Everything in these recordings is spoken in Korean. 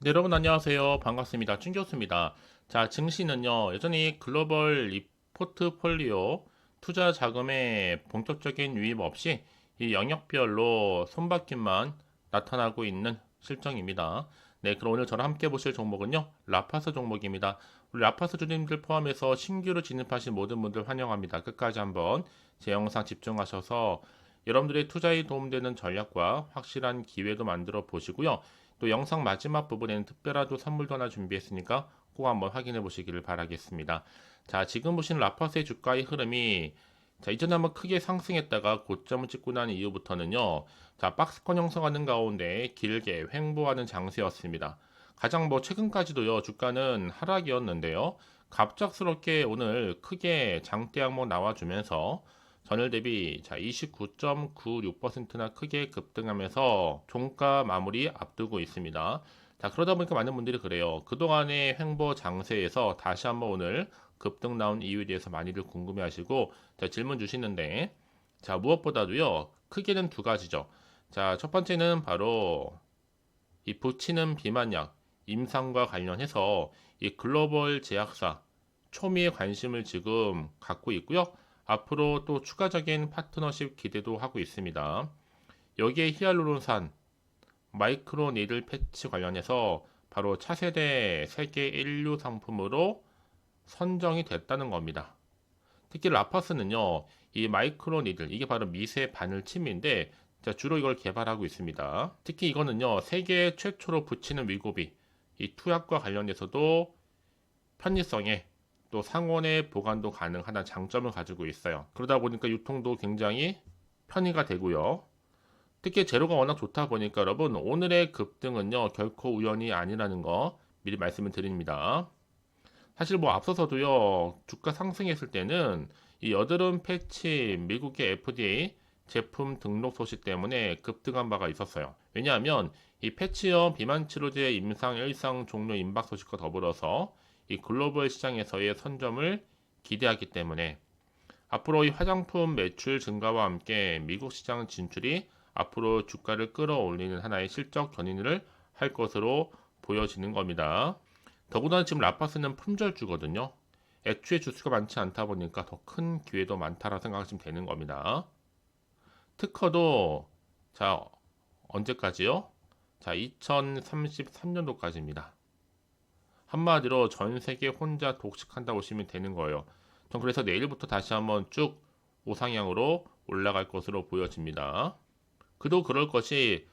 네, 여러분 안녕하세요. 반갑습니다. 춘교수입니다. 자, 증시는요, 여전히 글로벌 이 포트폴리오 투자 자금의 본격적인 유입 없이 이 영역별로 손바뀜만 나타나고 있는 실정입니다. 네, 그럼 오늘 저랑 함께 보실 종목은요, 라파스 종목입니다. 우리 라파스 주님들 포함해서 신규로 진입하신 모든 분들 환영합니다. 끝까지 한번 제 영상 집중하셔서 여러분들의 투자에 도움되는 전략과 확실한 기회도 만들어 보시고요. 또 영상 마지막 부분에는 특별한 또 선물도 하나 준비했으니까 꼭 한번 확인해 보시기를 바라겠습니다. 자, 지금 보시는 라파스의 주가의 흐름이 자, 이전에 한번 크게 상승했다가 고점을 찍고 난 이후부터는요. 자, 박스권 형성하는 가운데 길게 횡보하는 장세였습니다. 가장 뭐 최근까지도요. 주가는 하락이었는데요. 갑작스럽게 오늘 크게 장대 항목 나와주면서 전일 대비 자 29.96%나 크게 급등하면서 종가 마무리 앞두고 있습니다. 자 그러다 보니까 많은 분들이 그래요. 그동안의 횡보 장세에서 다시 한번 오늘 급등 나온 이유에 대해서 많이들 궁금해하시고 자 질문 주시는데 자 무엇보다도요 크게는 두 가지죠. 자 첫 번째는 바로 이 붙이는 비만약 임상과 관련해서 이 글로벌 제약사 초미의 관심을 지금 갖고 있고요. 앞으로 또 추가적인 파트너십 기대도 하고 있습니다. 여기에 히알루론산, 마이크로 니들 패치 관련해서 바로 차세대 세계 1류 상품으로 선정이 됐다는 겁니다. 특히 라파스는요, 이 마이크로 니들, 이게 바로 미세 바늘 침인데, 주로 이걸 개발하고 있습니다. 특히 이거는요, 세계 최초로 붙이는 위고비, 이 투약과 관련해서도 편의성에 또 상온의 보관도 가능하다는 장점을 가지고 있어요. 그러다 보니까 유통도 굉장히 편의가 되고요. 특히 재료가 워낙 좋다 보니까 여러분 오늘의 급등은요 결코 우연이 아니라는 거 미리 말씀을 드립니다. 사실 뭐 앞서서도요 주가 상승했을 때는 이 여드름 패치 미국의 FDA 제품 등록 소식 때문에 급등한 바가 있었어요. 왜냐하면 이 패치형 비만 치료제 임상 일상 종료 임박 소식과 더불어서 이 글로벌 시장에서의 선점을 기대하기 때문에 앞으로 이 화장품 매출 증가와 함께 미국 시장 진출이 앞으로 주가를 끌어올리는 하나의 실적 견인을 할 것으로 보여지는 겁니다. 더구나 지금 라파스는 품절주거든요. 애초에 주수가 많지 않다 보니까 더 큰 기회도 많다라 생각하시면 되는 겁니다. 특허도 자 언제까지요? 자 2033년도까지입니다. 한마디로 전 세계 혼자 독식한다고 보시면 되는 거예요. 전 그래서 내일부터 다시 한번 쭉 우상향으로 올라갈 것으로 보여집니다. 그도 그럴 것이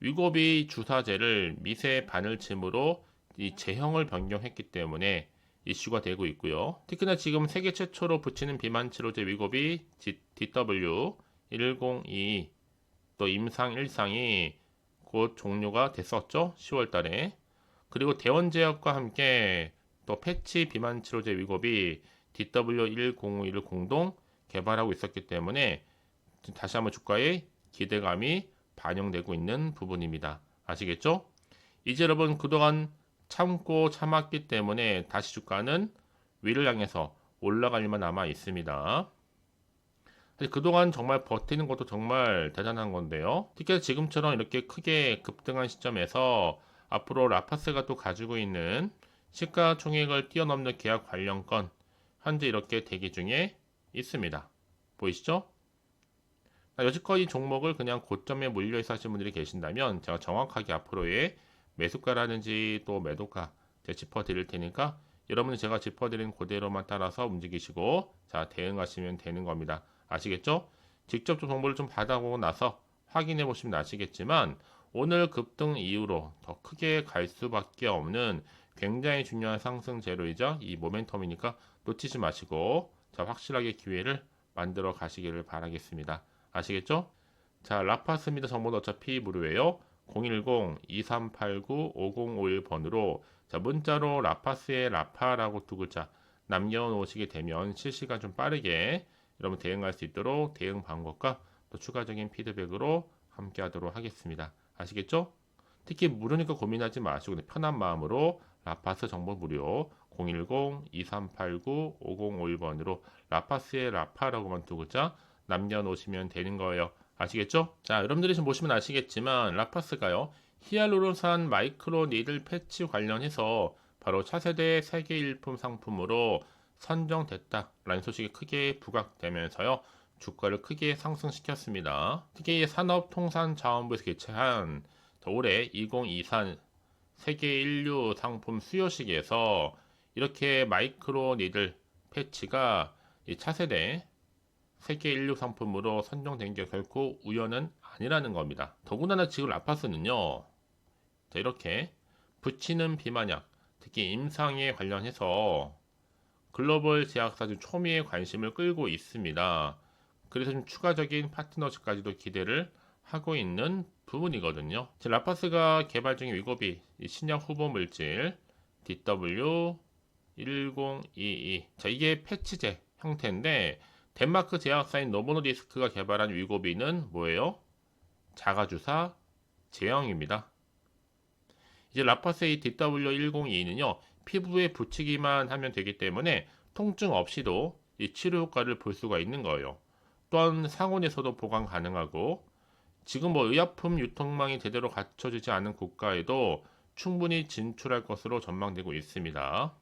위고비 주사제를 미세 바늘침으로 이 제형을 변경했기 때문에 이슈가 되고 있고요. 특히나 지금 세계 최초로 붙이는 비만 치료제 위고비 DW102 또 임상 1상이 곧 종료가 됐었죠. 10월 달에. 그리고 대원제약과 함께 또 패치 비만 치료제 위급이 DW105를 공동 개발하고 있었기 때문에 다시 한번 주가에 기대감이 반영되고 있는 부분입니다. 아시겠죠? 이제 여러분 그동안 참고 참았기 때문에 다시 주가는 위를 향해서 올라갈 일만 남아 있습니다. 그동안 정말 버티는 것도 정말 대단한 건데요. 특히 지금처럼 이렇게 크게 급등한 시점에서 앞으로 라파스가 또 가지고 있는 시가총액을 뛰어넘는 계약 관련 건 현재 이렇게 대기 중에 있습니다. 보이시죠? 여지껏 이 종목을 그냥 고점에 물려있어 하신 분들이 계신다면 제가 정확하게 앞으로의 매수가라든지 또 매도가 제가 짚어드릴 테니까 여러분이 제가 짚어드린 그대로만 따라서 움직이시고 자 대응하시면 되는 겁니다. 아시겠죠? 직접 정보를 좀 받아보고 나서 확인해 보시면 아시겠지만 오늘 급등 이후로 더 크게 갈 수밖에 없는 굉장히 중요한 상승 재료이자 이 모멘텀이니까 놓치지 마시고 자 확실하게 기회를 만들어 가시기를 바라겠습니다. 아시겠죠? 자 라파스입니다. 정보는 어차피 무료예요. 010-2389-5051번으로 자 문자로 라파스의 라파라고 두 글자 남겨놓으시게 되면 실시간 좀 빠르게 여러분 대응할 수 있도록 대응 방법과 또 추가적인 피드백으로 함께 하도록 하겠습니다. 아시겠죠? 특히 무료니까 고민하지 마시고 편한 마음으로 라파스 정보 무료 010-2389-5051번으로 라파스의 라파라고만 두 글자 남겨놓으시면 되는 거예요. 아시겠죠? 자, 여러분들이 지금 보시면 아시겠지만 라파스가요. 히알루론산 마이크로 니들 패치 관련해서 바로 차세대 세계 일품 상품으로 선정됐다라는 소식이 크게 부각되면서요. 주가를 크게 상승시켰습니다. 특히 산업통상자원부에서 개최한 올해 2023 세계 인류 상품 수요식에서 이렇게 마이크로 니들 패치가 이 차세대 세계 인류 상품으로 선정된 게 결코 우연은 아니라는 겁니다. 더군다나 지금 라파스는요. 자, 이렇게 붙이는 비만약, 특히 임상에 관련해서 글로벌 제약사 중 초미의 관심을 끌고 있습니다. 그래서 좀 추가적인 파트너십까지도 기대를 하고 있는 부분이거든요. 제 라파스가 개발 중인 위고비 이 신약 후보 물질 DW1022 자 이게 패치제 형태인데 덴마크 제약사인 노보노디스크가 개발한 위고비는 뭐예요? 자가주사 제형입니다. 이제 라파스의 DW1022는요 피부에 붙이기만 하면 되기 때문에 통증 없이도 이 치료 효과를 볼 수가 있는 거예요. 또한 상온에서도 보관 가능하고 지금 뭐 의약품 유통망이 제대로 갖춰지지 않은 국가에도 충분히 진출할 것으로 전망되고 있습니다.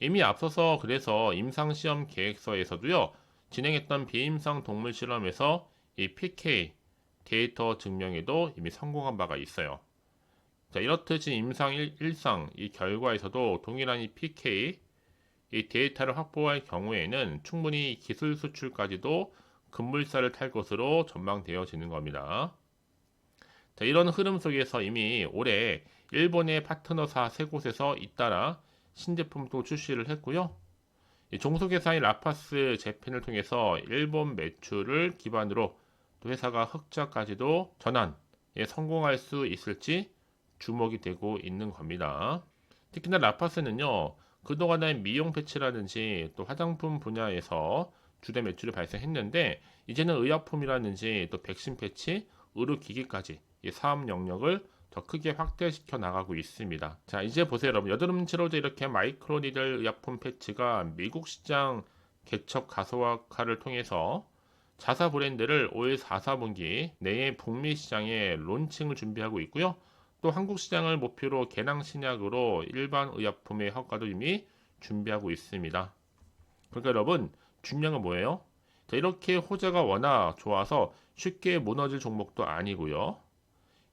이미 앞서서 그래서 임상시험 계획서에서도요, 진행했던 비임상 동물 실험에서 이 PK 데이터 증명에도 이미 성공한 바가 있어요. 자, 이렇듯이 임상 1, 상 이 결과에서도 동일한 이 PK 이 데이터를 확보할 경우에는 충분히 기술 수출까지도 급물살을 탈 것으로 전망되어지는 겁니다. 자, 이런 흐름 속에서 이미 올해 일본의 파트너사 세 곳에서 잇따라 신제품도 출시를 했고요. 종속회사인 라파스 재팬을 통해서 일본 매출을 기반으로 또 회사가 흑자까지도 전환에 성공할 수 있을지 주목이 되고 있는 겁니다. 특히나 라파스는요, 그동안의 미용 패치라든지 또 화장품 분야에서 주된 매출이 발생했는데 이제는 의약품이라든지 또 백신 패치, 의료기기까지 이 사업 영역을 더 크게 확대시켜 나가고 있습니다. 자 이제 보세요 여러분 여드름 치료제 이렇게 마이크로니들 의약품 패치가 미국 시장 개척 가소화를 통해서 자사 브랜드를 올 4, 4분기 내에 북미 시장에 론칭을 준비하고 있고요. 또 한국 시장을 목표로 개낭 신약으로 일반 의약품의 허가도 이미 준비하고 있습니다. 그러니까 여러분 중요한 건 뭐예요? 자, 이렇게 호재가 워낙 좋아서 쉽게 무너질 종목도 아니고요.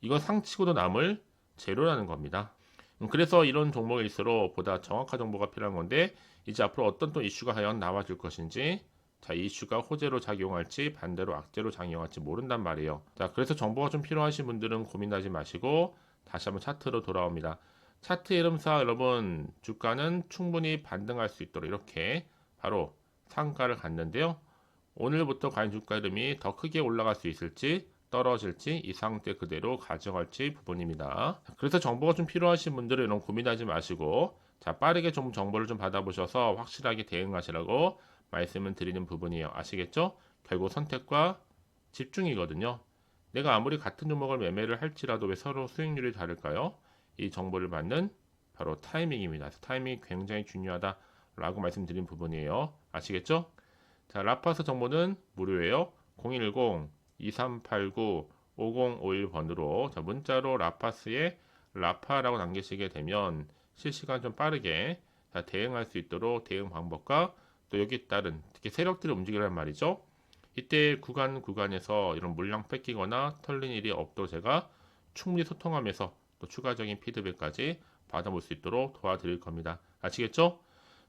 이건 상치고도 남을 재료라는 겁니다. 음, 그래서 이런 종목일수록 보다 정확한 정보가 필요한 건데 이제 앞으로 어떤 또 이슈가 과연 나와줄 것인지 자, 이 이슈가 호재로 작용할지 반대로 악재로 작용할지 모른단 말이에요. 자, 그래서 정보가 좀 필요하신 분들은 고민하지 마시고 다시 한번 차트로 돌아옵니다. 차트 이름사 여러분 주가는 충분히 반등할 수 있도록 이렇게 바로 상가를 갔는데요. 오늘부터 과연 주가 이름이 더 크게 올라갈 수 있을지 떨어질지 이 상태 그대로 가져갈지 부분입니다. 그래서 정보가 좀 필요하신 분들은 이런 고민하지 마시고 자 빠르게 좀 정보를 좀 받아보셔서 확실하게 대응하시라고 말씀을 드리는 부분이에요. 아시겠죠? 결국 선택과 집중이거든요. 내가 아무리 같은 종목을 매매를 할지라도 왜 서로 수익률이 다를까요? 이 정보를 받는 바로 타이밍입니다. 타이밍이 굉장히 중요하다라고 말씀드린 부분이에요. 아시겠죠? 자, 라파스 정보는 무료예요. 010-2389-5051번으로 자, 문자로 라파스에 라파라고 남기시게 되면 실시간 좀 빠르게 자, 대응할 수 있도록 대응 방법과 또 여기 따른 특히 세력들이 움직이란 말이죠. 이때 구간 구간에서 이런 물량 뺏기거나 털린 일이 없도록 제가 충분히 소통하면서 또 추가적인 피드백까지 받아볼 수 있도록 도와드릴 겁니다. 아시겠죠?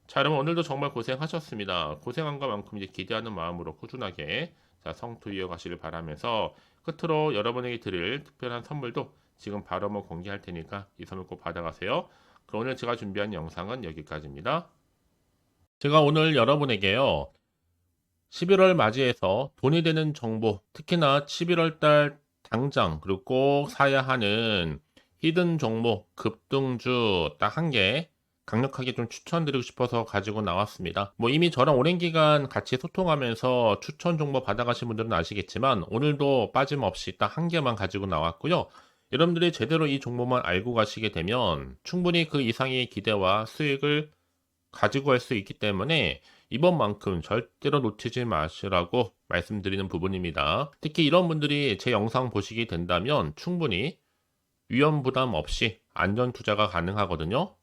자, 여러분 오늘도 정말 고생하셨습니다. 고생한 것만큼 이제 기대하는 마음으로 꾸준하게 자, 성투 이어가시길 바라면서 끝으로 여러분에게 드릴 특별한 선물도 지금 바로 한번 공개할 테니까 이 선물 꼭 받아가세요. 그럼 오늘 제가 준비한 영상은 여기까지입니다. 제가 오늘 여러분에게요. 11월 맞이해서 돈이 되는 정보, 특히나 11월 달 당장 그리고 꼭 사야 하는 히든 종목 급등주 딱 한 개 강력하게 좀 추천드리고 싶어서 가지고 나왔습니다. 뭐 이미 저랑 오랜 기간 같이 소통하면서 추천 정보 받아가신 분들은 아시겠지만 오늘도 빠짐없이 딱 한 개만 가지고 나왔고요. 여러분들이 제대로 이 정보만 알고 가시게 되면 충분히 그 이상의 기대와 수익을 가지고 갈 수 있기 때문에 이번만큼 절대로 놓치지 마시라고 말씀드리는 부분입니다. 특히 이런 분들이 제 영상 보시게 된다면 충분히 위험 부담 없이 안전 투자가 가능하거든요.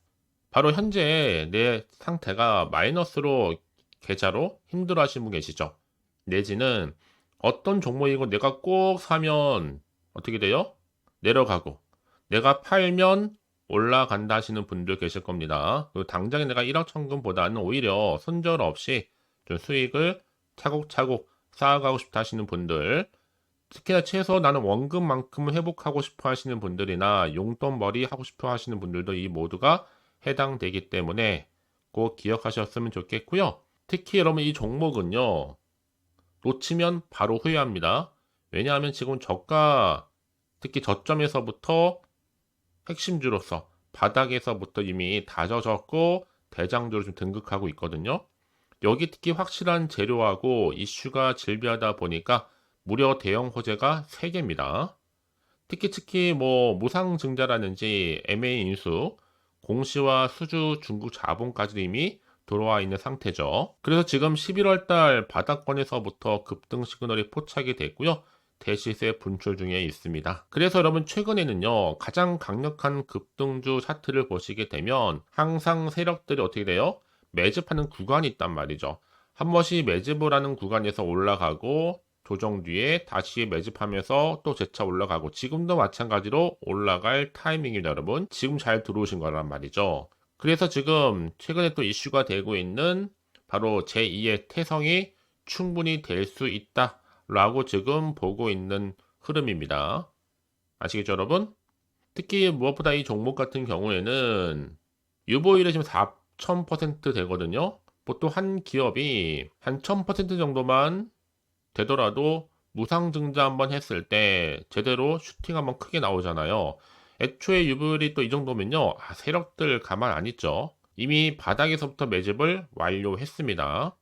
바로 현재 내 상태가 마이너스로 계좌로 힘들어 하시는 분 계시죠? 내지는 어떤 종목이고 내가 꼭 사면 어떻게 돼요? 내려가고 내가 팔면 올라간다 하시는 분들 계실 겁니다. 당장에 내가 1억 천금보다는 오히려 손절 없이 좀 수익을 차곡차곡 쌓아가고 싶다 하시는 분들 특히나 최소 나는 원금만큼은 회복하고 싶어 하시는 분들이나 용돈벌이 하고 싶어 하시는 분들도 이 모두가 해당되기 때문에 꼭 기억하셨으면 좋겠고요. 특히 여러분 이 종목은요. 놓치면 바로 후회합니다. 왜냐하면 지금 저가 특히 저점에서부터 핵심주로서 바닥에서부터 이미 다져졌고 대장주로 좀 등극하고 있거든요. 여기 특히 확실한 재료하고 이슈가 질비하다 보니까 무려 대형 호재가 3개입니다. 특히 특히 뭐 무상 증자라든지 MA 인수, 공시와 수주 중국 자본까지도 이미 들어와 있는 상태죠. 그래서 지금 11월 달 바닥권에서부터 급등 시그널이 포착이 됐고요. 대시세 분출 중에 있습니다. 그래서 여러분 최근에는요 가장 강력한 급등주 차트를 보시게 되면 항상 세력들이 어떻게 돼요? 매집하는 구간이 있단 말이죠. 한 번씩 매집을 하는 구간에서 올라가고 조정 뒤에 다시 매집하면서 또 재차 올라가고 지금도 마찬가지로 올라갈 타이밍입니다 여러분 지금 잘 들어오신 거란 말이죠 그래서 지금 최근에 또 이슈가 되고 있는 바로 제2의 태성이 충분히 될 수 있다 라고 지금 보고 있는 흐름입니다. 아시겠죠, 여러분? 특히 무엇보다 이 종목 같은 경우에는 유보율이 지금 4,000% 되거든요. 보통 한 기업이 한 1,000% 정도만 되더라도 무상 증자 한번 했을 때 제대로 슈팅 한번 크게 나오잖아요. 애초에 유보율이 또 이 정도면요. 아, 세력들 가만 안 있죠. 이미 바닥에서부터 매집을 완료했습니다.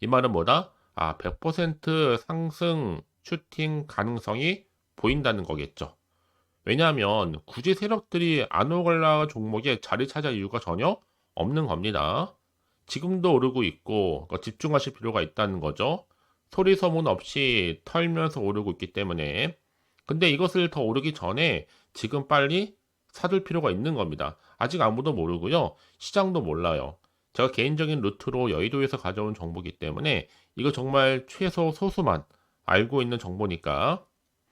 이 말은 뭐다? 아, 100% 상승 슈팅 가능성이 보인다는 거겠죠. 왜냐하면 굳이 세력들이 아노글라 종목에 자리 찾을 이유가 전혀 없는 겁니다. 지금도 오르고 있고 집중하실 필요가 있다는 거죠. 소리 소문 없이 털면서 오르고 있기 때문에 근데 이것을 더 오르기 전에 지금 빨리 사둘 필요가 있는 겁니다. 아직 아무도 모르고요. 시장도 몰라요. 제가 개인적인 루트로 여의도에서 가져온 정보이기 때문에 이거 정말 최소 소수만 알고 있는 정보니까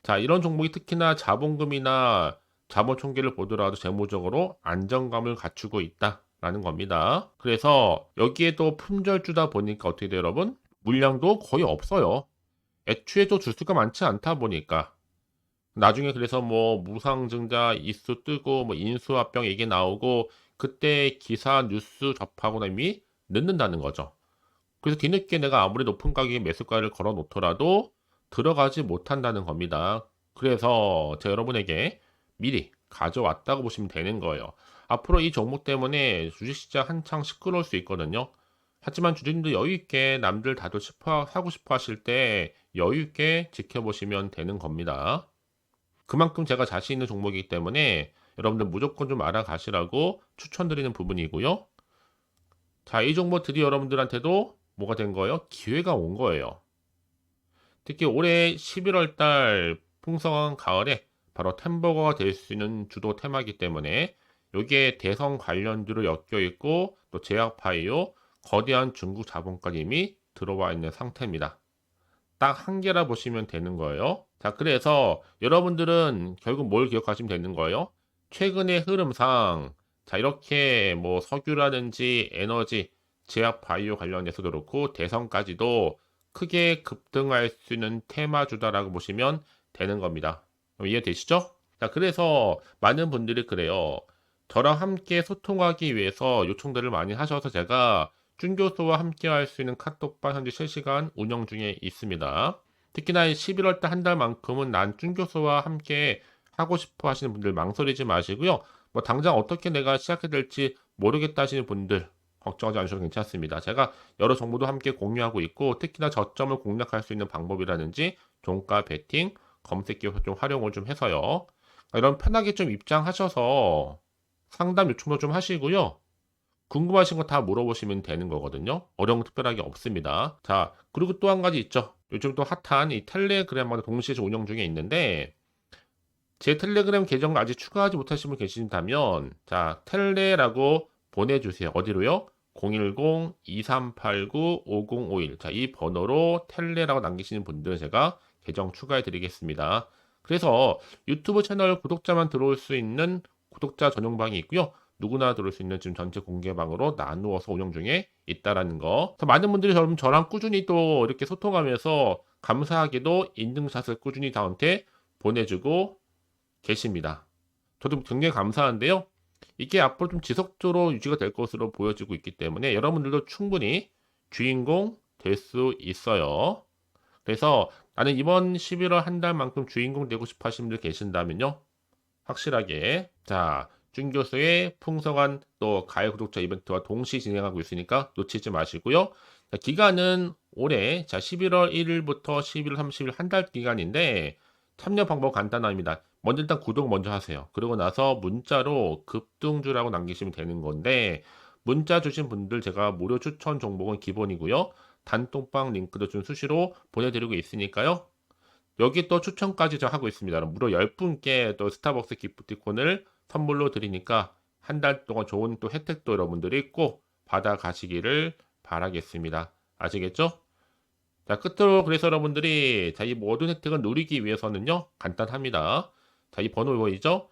자 이런 종목이 특히나 자본금이나 자본 총계를 보더라도 재무적으로 안정감을 갖추고 있다라는 겁니다. 그래서 여기에도 품절주다 보니까 어떻게 돼요 여러분? 물량도 거의 없어요. 애초에도 주수가 많지 않다 보니까 나중에 그래서 뭐 무상증자 이수 뜨고 뭐 인수합병 얘기 나오고 그때 기사 뉴스 접하고 나면 늦는다는 거죠. 그래서 뒤늦게 내가 아무리 높은 가격에 매수가를 걸어 놓더라도 들어가지 못한다는 겁니다. 그래서 제가 여러분에게 미리 가져왔다고 보시면 되는 거예요. 앞으로 이 종목 때문에 주식시장 한창 시끄러울 수 있거든요. 하지만 주주님도 여유있게 남들 다들 싶어, 하고 싶어 하실 때 여유있게 지켜보시면 되는 겁니다. 그만큼 제가 자신 있는 종목이기 때문에 여러분들 무조건 좀 알아가시라고 추천드리는 부분이고요. 자, 이 종목 드디어 여러분들한테도 뭐가 된 거예요? 기회가 온 거예요. 특히 올해 11월 달 풍성한 가을에 바로 템버거가 될 수 있는 주도 테마이기 때문에 여기에 대성 관련주로 엮여 있고 또 제약바이오, 거대한 중국 자본까지 이미 들어와 있는 상태입니다. 딱 한 개라 보시면 되는 거예요. 자, 그래서 여러분들은 결국 뭘 기억하시면 되는 거예요? 최근의 흐름상 자, 이렇게 뭐 석유라든지 에너지, 제약 바이오 관련해서도 그렇고 대선까지도 크게 급등할 수 있는 테마주다라고 보시면 되는 겁니다. 이해되시죠? 자, 그래서 많은 분들이 그래요. 저랑 함께 소통하기 위해서 요청들을 많이 하셔서 제가 준 교수와 함께 할 수 있는 카톡방 현재 실시간 운영 중에 있습니다. 특히나 11월 달 한 달만큼은 난 준 교수와 함께 하고 싶어 하시는 분들 망설이지 마시고요. 뭐 당장 어떻게 내가 시작해야 될지 모르겠다 하시는 분들 걱정하지 않으셔도 괜찮습니다. 제가 여러 정보도 함께 공유하고 있고 특히나 저점을 공략할 수 있는 방법이라든지 종가 베팅 검색 기업 좀 활용을 좀 해서요. 이런 편하게 좀 입장하셔서 상담 요청도 좀 하시고요. 궁금하신 거 다 물어보시면 되는 거거든요. 어려운 거 특별하게 없습니다. 자, 그리고 또 한 가지 있죠. 요즘 또 핫한 이 텔레그램과도 동시에 운영 중에 있는데 제 텔레그램 계정 아직 추가하지 못하신 분 계신다면 자 텔레라고 보내주세요. 어디로요? 010-2389-5051. 자, 이 번호로 텔레라고 남기시는 분들은 제가 계정 추가해 드리겠습니다. 그래서 유튜브 채널 구독자만 들어올 수 있는 구독자 전용방이 있고요. 누구나 들어올 수 있는 지금 전체 공개방으로 나누어서 운영 중에 있다라는 거. 많은 분들이 저럼 저랑 꾸준히 또 이렇게 소통하면서 감사하게도 인증샷을 꾸준히 저한테 보내주고 계십니다. 저도 굉장히 감사한데요. 이게 앞으로 좀 지속적으로 유지가 될 것으로 보여지고 있기 때문에 여러분들도 충분히 주인공 될 수 있어요. 그래서 나는 이번 11월 한 달만큼 주인공 되고 싶어 하시는 분들 계신다면요. 확실하게 자, 준 교수의 풍성한 또 가요 구독자 이벤트와 동시 진행하고 있으니까 놓치지 마시고요. 자, 기간은 올해 자 11월 1일부터 11월 30일 한 달 기간인데 참여 방법 간단합니다. 먼저 일단 구독 먼저 하세요. 그리고 나서 문자로 급등주라고 남기시면 되는 건데 문자 주신 분들 제가 무료 추천 종목은 기본이고요. 단톡방 링크도 좀 수시로 보내드리고 있으니까요. 여기 또 추천까지 저 하고 있습니다. 무려 10분께 또 스타벅스 기프티콘을 선물로 드리니까 한 달 동안 좋은 또 혜택도 여러분들이 꼭 받아 가시기를 바라겠습니다. 아시겠죠? 자, 끝으로 그래서 여러분들이 자, 이 모든 혜택을 누리기 위해서는요, 간단합니다. 자, 이 번호 보이죠?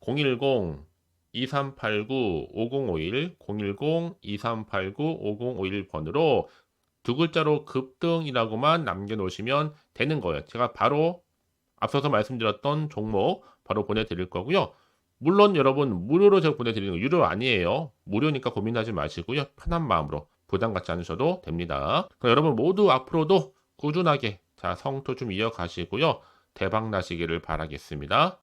010 2389 5051 010 2389 5051 번으로 두 글자로 급등이라고만 남겨놓으시면 되는 거예요. 제가 바로 앞서서 말씀드렸던 종목 바로 보내드릴 거고요. 물론 여러분 무료로 제가 보내드리는 거 유료 아니에요. 무료니까 고민하지 마시고요. 편한 마음으로 부담 갖지 않으셔도 됩니다. 그럼 여러분 모두 앞으로도 꾸준하게 자 성토 좀 이어가시고요. 대박 나시기를 바라겠습니다.